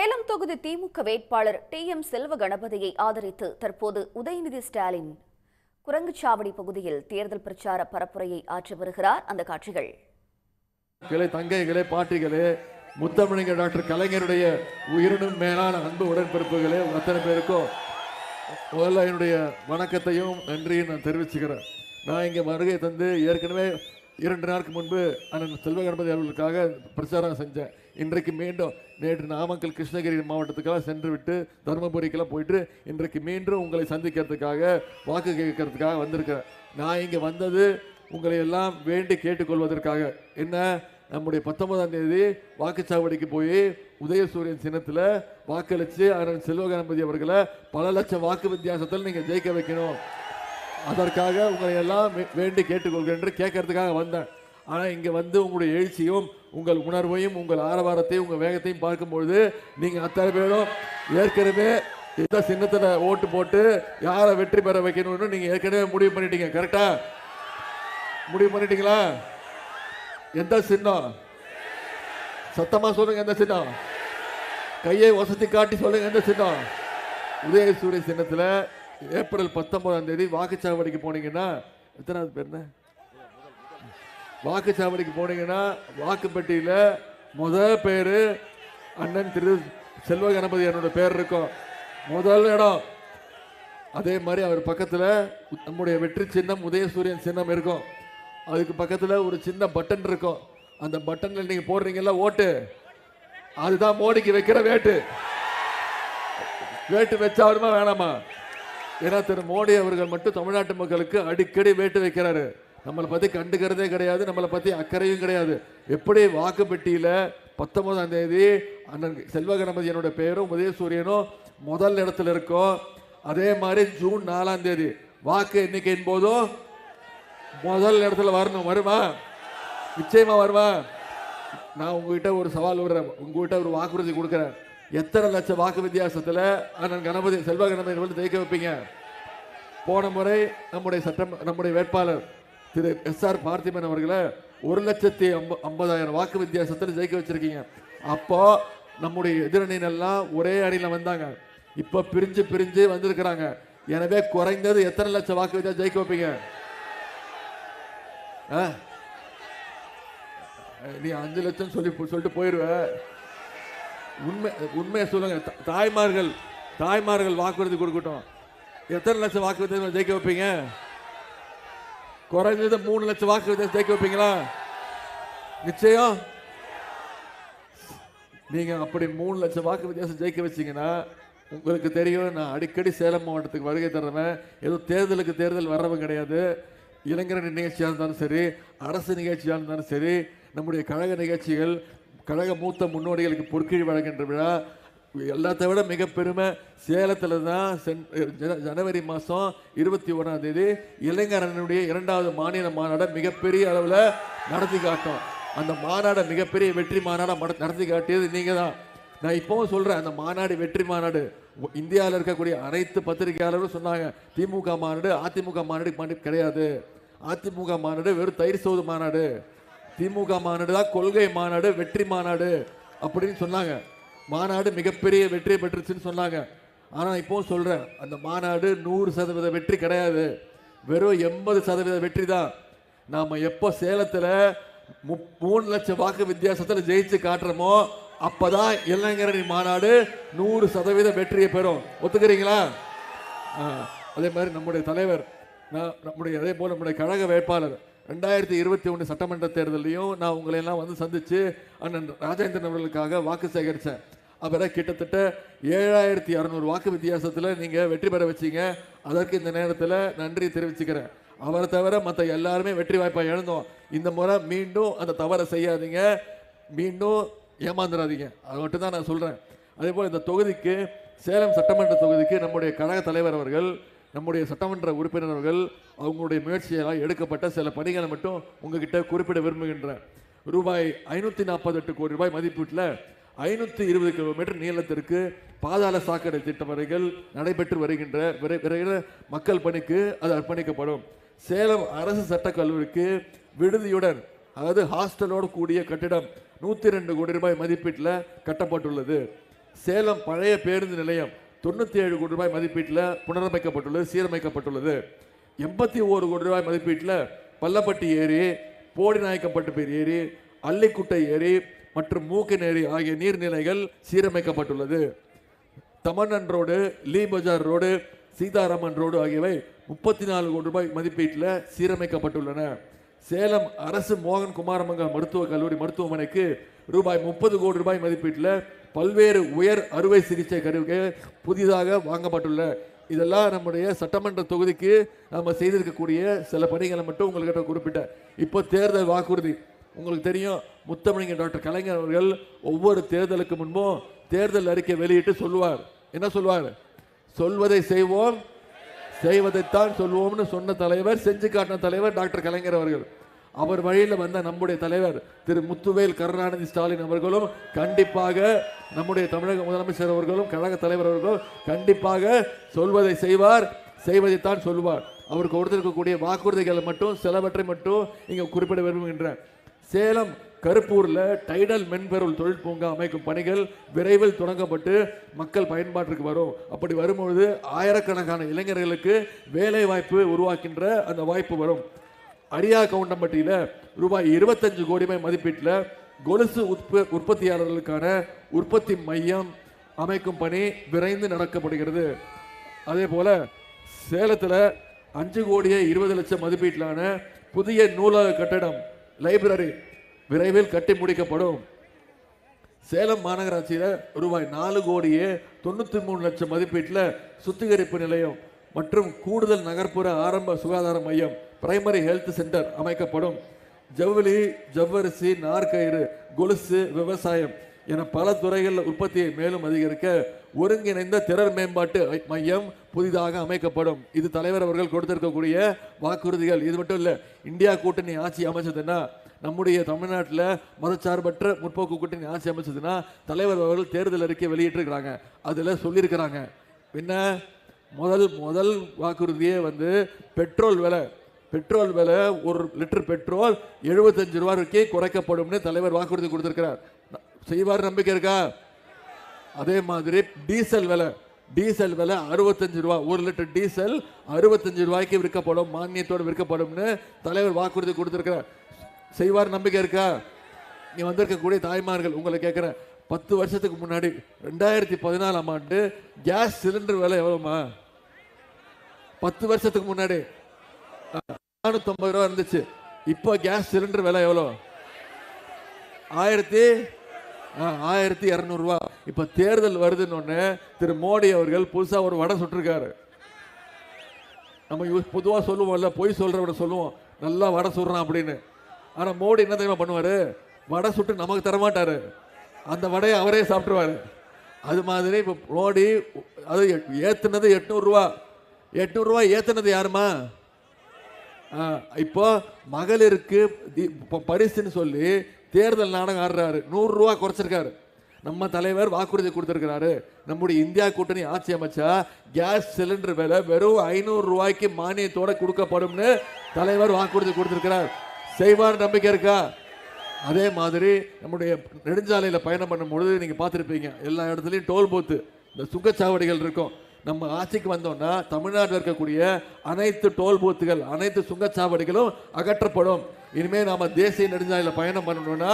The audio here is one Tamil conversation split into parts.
சேலம் தொகுதி திமுக வேட்பாளர் டி எம் செல்வ கணபதியை ஆதரித்து தற்போது உதயநிதி ஸ்டாலின் குரங்குச்சாவடி பகுதியில் தேர்தல் பிரச்சார பரப்புரையை ஆற்றி வருகிறார். அந்த காட்சிகள். கிளை தங்கைகளே பாட்டிகளே முத்தமிழங்க டாக்டர் கலைஞருடைய உயிரினும் மேலான அன்பு உடன்பிறப்புகளே அத்தனை பேருக்கும் முதல்ல என்னுடைய வணக்கத்தையும் நன்றியும் நான் தெரிவிச்சுக்கிறேன். நான் இங்கே வருகை தந்து ஏற்கனவே இரண்டு நாளுக்கு முன்பு அண்ணன் செல்வ கணபதி அவர்களுக்காக பிரச்சாரம் செஞ்சேன். இன்றைக்கு மீண்டும் நேற்று நாமக்கல் கிருஷ்ணகிரி மாவட்டத்துக்கெல்லாம் சென்று விட்டு தருமபுரிக்கெல்லாம் போயிட்டு இன்றைக்கு மீண்டும் உங்களை சந்திக்கிறதுக்காக வாக்கு கேட்கறதுக்காக வந்திருக்கிறேன். நான் இங்கே வந்தது உங்களை எல்லாம் வேண்டி கேட்டுக்கொள்வதற்காக. என்ன? நம்முடைய பத்தொன்பதாம் தேதி வாக்குச்சாவடிக்கு போய் உதயசூரியன் சின்னத்தில் வாக்களித்து அண்ணன் செல்வ கணபதி அவர்களை பல லட்சம் வாக்கு வித்தியாசத்தில் நீங்கள் ஜெயிக்க வைக்கணும். அதற்காக உங்களை எல்லாம் வேண்டி கேட்டுக்கொள்கிறேன் என்று கேட்கறதுக்காக வந்தேன். ஆனால் இங்கே வந்து உங்களுடைய எழுச்சியும் உங்கள் உணர்வையும் உங்கள் ஆரவாரத்தையும் உங்கள் வேகத்தையும் பார்க்கும்பொழுது நீங்கள் அத்தனை பேரும் ஏற்கனவே எந்த சின்னத்தில் ஓட்டு போட்டு யாரை வெற்றி பெற வைக்கணும்னு நீங்கள் ஏற்கனவே முடிவு பண்ணிட்டீங்க கரெக்டா முடிவு பண்ணிட்டீங்களா? எந்த சின்னம்? சத்தமாக சொல்லுங்க எந்த சின்னம்? கையை வசதி காட்டி சொல்லுங்க எந்த சின்னம்? உதயசூரிய சின்னத்தில் ஏப்ரல் பத்தொன்பதாம் தேதி வாக்குச்சாவடிக்கு போனீங்கன்னா எத்தனாவது பேர் என்ன? வாக்குச்சாவடிக்கு போனீங்கன்னா வாக்குப்பெட்டியில் முத பேர் அண்ணன் திரு செல்வ கணபதி என்னோட பேர் இருக்கும். முதல் இடம். அதே மாதிரி அவர் பக்கத்தில் நம்முடைய வெற்றி சின்னம் உதயசூரியன் சின்னம் இருக்கும். அதுக்கு பக்கத்தில் ஒரு சின்ன பட்டன் இருக்கும். அந்த பட்டனில் நீங்கள் போடுறீங்கல்ல ஓட்டு. அதுதான் மோடிக்கு வைக்கிற வேட்டு. வேட்டு வச்சாருமா வேணாமா? ஏன்னா திரு மோடி அவர்கள் மட்டும் தமிழ்நாட்டு மக்களுக்கு அடிக்கடி வேட்டு வைக்கிறாரு. நம்மளை பற்றி கண்டுக்கிறதே கிடையாது நம்மளை பற்றி அக்கறையும் கிடையாது. எப்படி வாக்குப்பெட்டியில் பத்தொன்பதாம் தேதி அண்ணன் செல்வ கணபதி என்னோட உதயசூரியனும் முதல் இடத்துல இருக்கோம். அதே மாதிரி ஜூன் நாலாம் தேதி வாக்கு எண்ணிக்கையின் போதும் முதல் இடத்துல வரணும். வருமா? நிச்சயமா வருமா? நான் உங்ககிட்ட ஒரு சவால் விடுறேன். உங்ககிட்ட ஒரு வாக்குறுதி கொடுக்குறேன். எத்தனை லட்சம் வாக்கு வித்தியாசத்தில் அண்ணன் கணபதி செல்வ கணபதி வந்து ஜெயிக்க வைப்பீங்க? போன முறை நம்முடைய சட்டம் நம்முடைய வேட்பாளர் திரு எஸ் ஆர் பார்த்திபன் அவர்களை ஒரு லட்சத்தி ஐம்ப ஐம்பதாயிரம் வாக்கு வித்தியாசத்தில் ஜெயிக்க வச்சிருக்கீங்க. அப்போ நம்முடைய எதிரணியெல்லாம் ஒரே அணியில் வந்தாங்க. இப்போ பிரிஞ்சு பிரிஞ்சு வந்திருக்கிறாங்க. எனவே குறைந்தது எத்தனை லட்சம் வாக்கு வித்தியாசம் ஜெயிக்க வைப்பீங்க? ஆ? நீ அஞ்சு லட்சம் சொல்லி சொல்லிட்டு போயிடுவ உண்மை உண்மையை சொல்லுங்க. தாய்மார்கள் தாய்மார்கள் வாக்குறுதி கொடுக்கட்டும். எத்தனை லட்சம் வாக்கு வித்தியாசம் ஜெயிக்க வைப்பீங்க? குறைஞ்சது மூணு லட்சம் வாக்கு வித்தியாசம் ஜெயிக்க வைப்பீங்களா? நிச்சயம். நீங்க அப்படி மூணு லட்சம் வாக்கு வித்தியாசம் ஜெயிக்க வச்சீங்கன்னா உங்களுக்கு தெரியும் நான் அடிக்கடி சேலம் மாவட்டத்துக்கு வருகை தருவேன் ஏதோ தேர்தலுக்கு தேர்தல் வர்றவன் கிடையாது. இளைஞரணி நிகழ்ச்சியாக இருந்தாலும் சரி அரசு நிகழ்ச்சியாக இருந்தாலும் சரி நம்முடைய கழக நிகழ்ச்சிகள் கழக மூத்த முன்னோடிகளுக்கு பொற்கிழி வழங்குகின்ற விழா எல்லாத்த விட மிக பெருமை சேலத்தில் தான் சென் ஜன- ஜனவரி மாதம் இருபத்தி ஒன்றாம் தேதி இளைஞரனுடைய இரண்டாவது மாநில மாநாடை மிகப்பெரிய அளவில் நடத்தி காட்டும். அந்த மாநாடை மிகப்பெரிய வெற்றி மாநாடை நடத்தி காட்டியது நீங்கள் தான் நான் இப்பவும் சொல்கிறேன் அந்த மாநாடு வெற்றி மாநாடு. இந்தியாவில் இருக்கக்கூடிய அனைத்து பத்திரிகையாளரும் சொன்னாங்க திமுக மாநாடு அதிமுக மாநாடு மாநாடு கிடையாது. அதிமுக மாநாடு வெறும் தயிர் சோது மாநாடு. திமுக மாநாடு தான் கொள்கை மாநாடு வெற்றி மாநாடு அப்படின்னு சொன்னாங்க. மாநாடு மிகப்பெரிய வெற்றி பெற்றுச்சுன்னு சொன்னாங்க. ஆனால் இப்போ சொல்கிறேன் அந்த மாநாடு நூறு சதவீத வெற்றி கிடையாது. வெறும் எண்பது சதவீத வெற்றி தான். நாம் எப்போ சேலத்தில் முப் மூணு லட்சம் வாக்கு வித்தியாசத்தில் ஜெயிச்சு காட்டுறோமோ அப்போ தான் இளைஞரணி மாநாடு நூறு சதவீத வெற்றியை பெறும். ஒத்துக்கிறீங்களா? அதே மாதிரி நம்முடைய தலைவர் நான் நம்முடைய அதே போல் நம்முடைய கழக வேட்பாளர் ரெண்டாயிரத்தி இருபத்தி ஒன்று சட்டமன்ற தேர்தலையும் நான் உங்களை எல்லாம் வந்து சந்தித்து அண்ணன் ராஜேந்திரன் அவர்களுக்காக வாக்கு சேகரித்தேன் அவரை கிட்டத்தட்ட ஏழாயிரத்தி இரநூறு வாக்கு வித்தியாசத்தில் நீங்கள் வெற்றி பெற வச்சீங்க. அதற்கு இந்த நேரத்தில் நன்றி தெரிவிச்சுக்கிறேன். அவரை தவிர மற்ற எல்லாருமே வெற்றி வாய்ப்பாக இழந்தோம் இந்த முறை மீண்டும் அந்த தவறை செய்யாதீங்க. மீண்டும் ஏமாந்துடாதீங்க அது மட்டும் தான் நான் சொல்கிறேன் அதே போல் இந்த தொகுதிக்கு சேலம் சட்டமன்ற தொகுதிக்கு நம்முடைய கழக தலைவர் அவர்கள் நம்முடைய சட்டமன்ற உறுப்பினர்கள் அவங்களுடைய முயற்சியெல்லாம் எடுக்கப்பட்ட சில பணிகளை மட்டும் உங்ககிட்ட குறிப்பிட விரும்புகின்றேன். ரூபாய் ஐநூற்றி நாற்பத்தெட்டு கோடி ரூபாய் மதிப்பீட்டில் ஐநூற்றி இருபது கிலோமீட்டர் நீளத்திற்கு பாதாள சாக்கடை திட்ட வரைகள் நடைபெற்று வருகின்ற விரைவில் மக்கள் பணிக்கு அது அர்ப்பணிக்கப்படும். சேலம் அரசு சட்டக் கல்லூரிக்கு விடுதியுடன் அதாவது ஹாஸ்டலோடு கூடிய கட்டிடம் நூற்றி ரெண்டு கோடி ரூபாய் மதிப்பீட்டில் கட்டப்பட்டுள்ளது. சேலம் பழைய பேருந்து நிலையம் தொண்ணூற்றி ஏழு கோடி ரூபாய் மதிப்பீட்டில் புனரமைக்கப்பட்டுள்ளது சீரமைக்கப்பட்டுள்ளது. எண்பத்தி ஓரு கோடி ரூபாய் மதிப்பீட்டில் பள்ளப்பட்டி ஏரி போடிநாயக்கப்பட்டு ஏரி அல்லிக்குட்டை ஏரி மற்றும் மூக்கன் ஆகிய நீர்நிலைகள் சீரமைக்கப்பட்டுள்ளது. Thamannan road Lee Bazaar road Seetharaman road ஆகியவை முப்பத்தி நாலு கோடி ரூபாய் மதிப்பீட்டில் சீரமைக்கப்பட்டுள்ளன. சேலம் அரசு மோகன் குமாரமங்கலம் மருத்துவக் கல்லூரி மருத்துவமனைக்கு ரூபாய் முப்பது கோடி ரூபாய் மதிப்பீட்டில் பல்வேறு உயர் அறுவை சிகிச்சை கருவிகள் புதிதாக வாங்கப்பட்டுள்ள. இதெல்லாம் நம்முடைய சட்டமன்ற தொகுதிக்கு நம்ம செய்திருக்கக்கூடிய சில பணிகளை மட்டும் உங்கள்கிட்ட குறிப்பிட்டேன். இப்போ தேர்தல் வாக்குறுதி. உங்களுக்கு தெரியும் முத்தமிழர் டாக்டர் கலைஞர் அவர்கள் ஒவ்வொரு தேர்தலுக்கு முன்பும் தேர்தல் அறிக்கை வெளியிட்டு சொல்லுவார். என்ன சொல்லுவார்? சொல்வதை செய்வோம் செய்வதைத்தான் சொல்வோம்னு சொன்ன தலைவர் செஞ்சு காட்டின தலைவர் டாக்டர் கலைஞர் அவர்கள். அவர் வழியில் வந்த நம்முடைய தலைவர் திரு முத்துவேல் கருணாநிதி ஸ்டாலின் அவர்களும் கண்டிப்பாக நம்முடைய தமிழக முதலமைச்சர் அவர்களும் கழக தலைவர் அவர்களும் கண்டிப்பாக சொல்வதை செய்வார் செய்வதைத்தான் சொல்வார். அவருக்கு கொடுத்திருக்கக்கூடிய வாக்குறுதிகளை மட்டும் சிலவற்றை மட்டும் இங்கே குறிப்பிட விரும்புகின்றேன். சேலம் கருப்பூரில் டைடல் மென்பொருள் தொழில் பூங்கா அமைக்கும் பணிகள் விரைவில் தொடங்கப்பட்டு மக்கள் பயன்பாட்டிற்கு வரும். அப்படி வரும்பொழுது ஆயிரக்கணக்கான இளைஞர்களுக்கு வேலை வாய்ப்பு உருவாக்கின்ற அந்த வாய்ப்பு வரும். அரியா கவுண்டம்பட்டியில் ரூபாய் இருபத்தஞ்சு கோடி மதிப்பீட்டில் கொலுசு உற்ப உற்பத்தியாளர்களுக்கான உற்பத்தி மையம் அமைக்கும் பணி விரைந்து நடக்கப்படுகிறது. அதே போல் சேலத்தில் அஞ்சு கோடியே இருபது லட்சம் மதிப்பீட்டிலான புதிய நூலக கட்டடம் லைப்ரரி விரைவில் கட்டி முடிக்கப்படும். சேலம் மாநகராட்சியில் ரூபாய் நாலு கோடியே தொண்ணூற்றி மூணு லட்சம் மதிப்பீட்டில் சுத்திகரிப்பு நிலையம் மற்றும் கூடுதல் நகர்ப்புற ஆரம்ப சுகாதார மையம் பிரைமரி ஹெல்த் சென்டர் அமைக்கப்படும். ஜவுளி ஜவ்வரிசி நார்க்கயிறு கொலுசு விவசாயம் என பல துறைகளில் உற்பத்தியை மேலும் அதிகரிக்க ஒருங்கிணைந்த திறன் மேம்பாட்டு மையம் புதிதாக அமைக்கப்படும். இது தலைவர் அவர்கள் கொடுத்திருக்கக்கூடிய வாக்குறுதிகள். இது மட்டும் இல்லை இந்தியா கூட்டணி ஆட்சி அமைச்சதுன்னா நம்முடைய தமிழ்நாட்டில் மதச்சார்பற்ற முற்போக்கு கூட்டணி ஆட்சி அமைச்சதுன்னா தலைவர் அவர்கள் தேர்தல் அறிக்கை வெளியிட்டிருக்கிறாங்க. அதில் சொல்லியிருக்கிறாங்க. என்ன? முதல் முதல் வாக்குறுதியே வந்து பெட்ரோல் விலை. பெட்ரோல் விலை ஒரு லிட்டர் பெட்ரோல் எழுபத்தஞ்சு ரூபா வரைக்கும் குறைக்கப்படும்னு தலைவர் வாக்குறுதி கொடுத்துருக்கிறார். செய்வார் நம்பிக்கை இருக்கா? அதே மாதிரி டீசல் விலை டீசல் விலை அறுபத்தஞ்சு ரூபா ஒரு லிட்டர் டீசல் அறுபத்தஞ்சு ரூபாய்க்கு விற்கப்படும் மானியத்தோடு விற்கப்படும்னு தலைவர் வாக்குறுதி கொடுத்துருக்கிறார். செய்வார் நம்பிக்கை இருக்கா? நீ வந்திருக்கக்கூடிய தாய்மார்கள் உங்களை கேட்குறேன். பத்து வருஷத்துக்கு முன்னாடி ரெண்டாயிரத்தி பதினாலாம் ஆண்டு கேஸ் சிலிண்டர் விலை எவ்வளோமா பத்து வருஷத்துக்கு முன்னாடி நானூற்றம்பது ரூபா இருந்துச்சு. இப்போ கேஸ் சிலிண்டர் விலை எவ்வளோ ஆயிரத்தி ஆயிரத்தி இரநூறுவா. இப்போ தேர்தல் வருதுன்னு திரு மோடி அவர்கள் புதுசாக ஒரு வடை சுட்டிருக்காரு. நம்ம பொதுவாக சொல்லுவோம்ல பொய் சொல்கிறவட சொல்லுவோம். நல்லா வடை சுடுறான் அப்படின்னு. ஆனால் மோடி என்ன தெரியுமா பண்ணுவார்? வடை சுட்டு நமக்கு தரமாட்டார். அந்த வடையை அவரே சாப்பிட்ருவாரு அது மாதிரி இப்போ மோடி அது ஏற்றுனது எட்நூறுரூவா எட்நூறுரூவா ஏற்றுனது யாருமா? ஆ, இப்போ மகளிருக்கு தி- பரிசுன்னு சொல்லி தேர்தல் நாடகம் ஆடுறாரு. நூறுரூவா குறைச்சிருக்காரு. நம்ம தலைவர் வாக்குறுதி கொடுத்துருக்கிறாரு. நம்முடைய இந்தியா கூட்டணி ஆட்சி அமைச்சா கேஸ் சிலிண்டர் விலை வெறும் ஐநூறு ரூபாய்க்கு மானியத்தோட கொடுக்கப்படும்னு தலைவர் வாக்குறுதி கொடுத்துருக்கிறார். செய்வார் நம்பிக்கை இருக்கா? அதே மாதிரி நம்முடைய நெடுஞ்சாலையில் பயணம் பண்ணும்பொழுது நீங்கள் பார்த்துருப்பீங்க. எல்லா இடத்துலையும் டோல் பூத்து இந்த சுங்கச்சாவடிகள் இருக்கும். நம்ம ஆட்சிக்கு வந்தோம்னா தமிழ்நாட்டில் இருக்கக்கூடிய அனைத்து டோல் பூத்துகள் அனைத்து சுங்கச்சாவடிகளும் அகற்றப்படும். இனிமேல் நாம் தேசிய நெடுஞ்சாலையில் பயணம் பண்ணணும்னா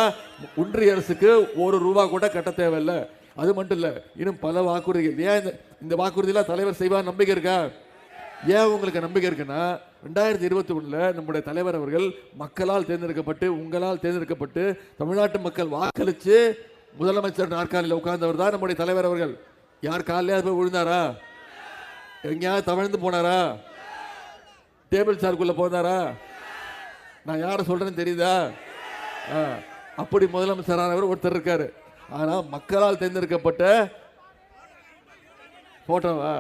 ஒன்றிய அரசுக்கு ஒரு ரூபா கூட கட்ட தேவையில்லை. அது மட்டும் இல்லை இன்னும் பல வாக்குறுதிகள். ஏன் இந்த இந்த வாக்குறுதியெல்லாம் தலைவர் செய்வார் நம்பிக்கை இருக்கா? ஏன் உங்களுக்கு நம்பிக்கை இருக்குன்னா ரெண்டாயிரத்தி இருபத்தி ஒன்றில் நம்முடைய தலைவர் அவர்கள் மக்களால் தேர்ந்தெடுக்கப்பட்டு உங்களால் தேர்ந்தெடுக்கப்பட்டு தமிழ்நாட்டு மக்கள் வாக்களித்து முதலமைச்சர் நாற்காலியில் உட்கார்ந்தவர் தான் நம்முடைய தலைவர் அவர்கள். யார் காலையாவது போய் விழுந்தாரா? எங்கேயாவது தவழ்ந்து போனாரா? டேபிள் சார்க்குள்ளே போனாரா நான் யாரை சொல்கிறேன்னு தெரியுதா? ஆ, அப்படி முதலமைச்சரானவர் ஒருத்தர் இருக்காரு. ஆனால் மக்களால் தேர்ந்தெடுக்கப்பட்ட போட்டோவா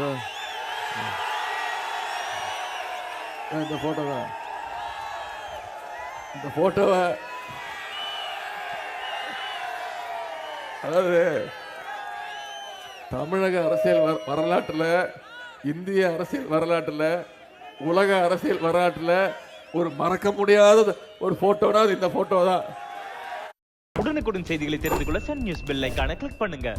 ஆ, இந்த போட்டோவா இந்த போட்டோவை அதாவது தமிழக அரசியல் வரலாற்றில் இந்திய அரசியல் வரலாற்றில் உலக அரசியல் வரலாற்றில் ஒரு மறக்க முடியாத ஒரு போட்டோனா அது இந்த போட்டோ தான் உடனுக்குடன் செய்திகளை தெரிந்து கொள்ள சன் நியூஸ் பெல் ஐக்கான கிளிக் பண்ணுங்க.